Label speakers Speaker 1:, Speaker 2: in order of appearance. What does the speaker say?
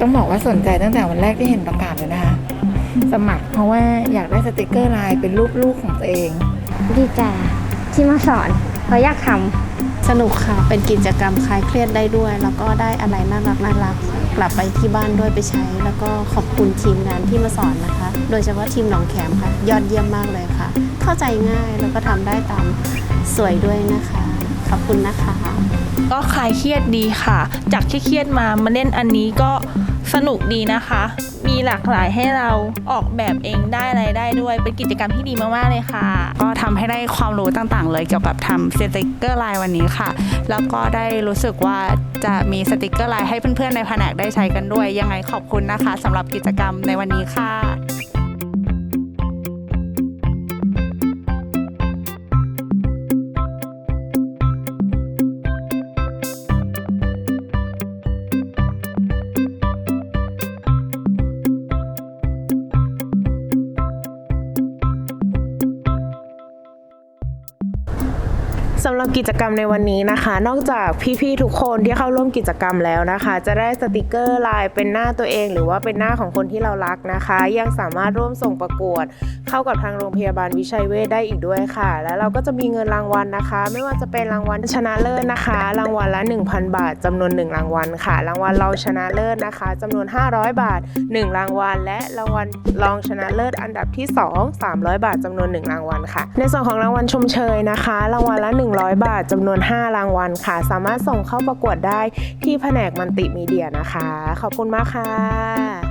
Speaker 1: ต้องบอกว่าสนใจตั้งแต่วันแรกที่เห็นประกาศเลยนะคะ สมัครเพราะว่าอยากได้สติกเกอร์ลายเป็นรูปลูกของตัวเอง
Speaker 2: ดีใจที่มาสอนเพราะอยากท
Speaker 3: สนุกค่ะ เป็นกิจกรรมคลายเครียดได้ด้วย แล้วก็ได้อะไรน่ารักน่ารักกลับไปที่บ้านด้วยไปใช้ แล้วก็ขอบคุณทีมงานที่มาสอนนะคะ โดยเฉพาะทีมหนองแขมค่ะ ยอดเยี่ยมมากเลยค่ะ เข้าใจง่ายแล้วก็ทำได้ตามสวยด้วยนะคะ ขอบคุณนะคะ
Speaker 4: ก็คลายเครียดดีค่ะ จากที่เครียดมามาเล่นอันนี้ก็ สนุกดีนะคะ มีหลากหลายให้เราออกแบบเองได้อะไรได้ด้วย เป็นกิจกรรมที่ดีมากๆเลยค่ะ
Speaker 5: ก็ทำให้ได้ความรู้ต่างๆ เลยเกี่ยวกับทำสติกเกอร์ไลน์วันนี้ค่ะ แล้วก็ได้รู้สึกว่าจะมีสติกเกอร์ไลน์ให้เพื่อนๆในแผนกได้ใช้กันด้วย ยังไงขอบคุณนะคะสำหรับกิจกรรมในวันนี้ค่ะ
Speaker 6: สำหรับกิจกรรมในวันนี้นะคะ นอกจากพี่ๆทุกคนที่เข้าร่วมกิจกรรมแล้วนะคะ จะได้สติกเกอร์ลายเป็นหน้าตัวเอง หรือว่าเป็นหน้าของคนที่เรารักนะคะ ยังสามารถร่วมส่งประกวด เข้ากับทางโรงพยาบาลวิชัยเวชได้อีกด้วยค่ะ แล้วเราก็จะมีเงินรางวัลนะคะ ไม่ว่าจะเป็นรางวัลชนะเลิศนะคะ รางวัลละ 1,000 บาทจำนวน 1 รางวัลค่ะ รางวัลรองชนะเลิศนะคะจำนวน 500 บาท 1 รางวัล และรางวัลรองชนะเลิศอันดับที่ 2 300 บาทจำนวน 1 รางวัลค่ะ ในส่วนของรางวัลชมเชยนะคะ รางวัลละ100 บาทจำนวน 5 รางวัลค่ะ สามารถส่งเข้าประกวดได้ที่แผนกมันติมีเดียนะคะ ขอบคุณมากค่ะ